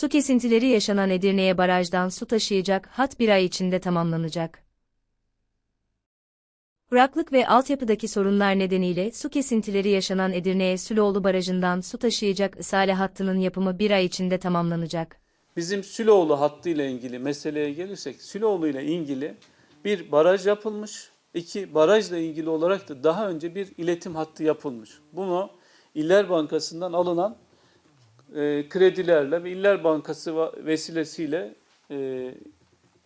Su kesintileri yaşanan Edirne'ye barajdan su taşıyacak hat bir ay içinde tamamlanacak. Kuraklık ve altyapıdaki sorunlar nedeniyle su kesintileri yaşanan Edirne'ye Süloğlu Barajı'ndan su taşıyacak Isale hattının yapımı bir ay içinde tamamlanacak. Bizim Süloğlu hattı ile ilgili meseleye gelirsek, Süloğlu ile ilgili bir baraj yapılmış. iki barajla ilgili olarak da daha önce bir iletim hattı yapılmış. Bunu İller Bankası'ndan alınan e, kredilerle ve İller Bankası vesilesiyle e,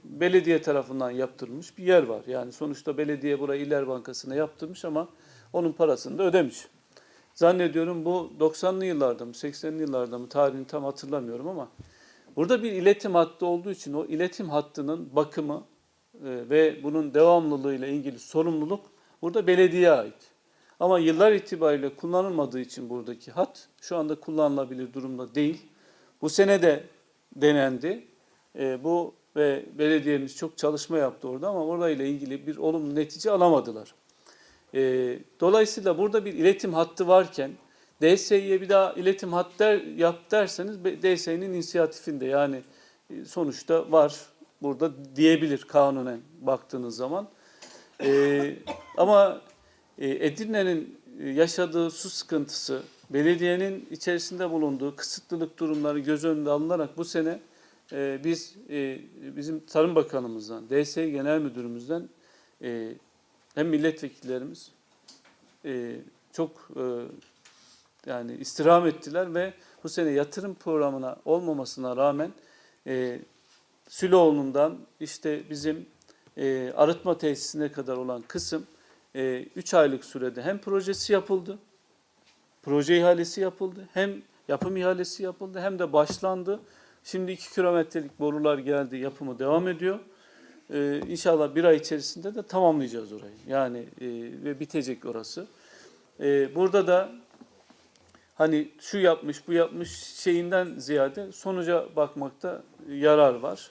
belediye tarafından yaptırılmış bir yer var. Yani sonuçta belediye burayı İller Bankası'na yaptırmış ama onun parasını da ödemiş. Zannediyorum bu 90'lı yıllarda mı 80'li yıllarda mı tarihini tam hatırlamıyorum ama burada bir iletim hattı olduğu için o iletim hattının bakımı e, ve bunun devamlılığı ile ilgili sorumluluk burada belediyeye ait. Ama yıllar itibariyle kullanılmadığı için buradaki hat şu anda kullanılabilir durumda değil. Bu sene de denendi. E, bu ve belediyemiz çok çalışma yaptı orada ama orayla ilgili bir olumlu netice alamadılar. E, dolayısıyla burada bir iletim hattı varken DSİ'ye bir daha iletim hat der, yap derseniz DSİ'nin inisiyatifinde yani e, sonuçta var burada diyebilir kanunen baktığınız zaman. E, ama Edirne'nin e, yaşadığı su sıkıntısı, belediyenin içerisinde bulunduğu kısıtlılık durumları göz önünde alınarak bu sene e, biz e, bizim Tarım Bakanımızdan, DSİ Genel Müdürümüzden hem milletvekillerimiz çok yani istirham ettiler ve bu sene yatırım programına olmamasına rağmen e, Süloğlu'ndan işte bizim e, arıtma tesisine kadar olan kısım 3 aylık sürede hem projesi yapıldı, proje ihalesi yapıldı, hem yapım ihalesi yapıldı hem de başlandı. Şimdi 2 kilometrelik borular geldi, yapımı devam ediyor. Ee, inşallah bir ay içerisinde de tamamlayacağız orayı. Yani e, ve bitecek orası. Ee, burada da hani şu yapmış, bu yapmış şeyinden ziyade sonuca bakmakta yarar var.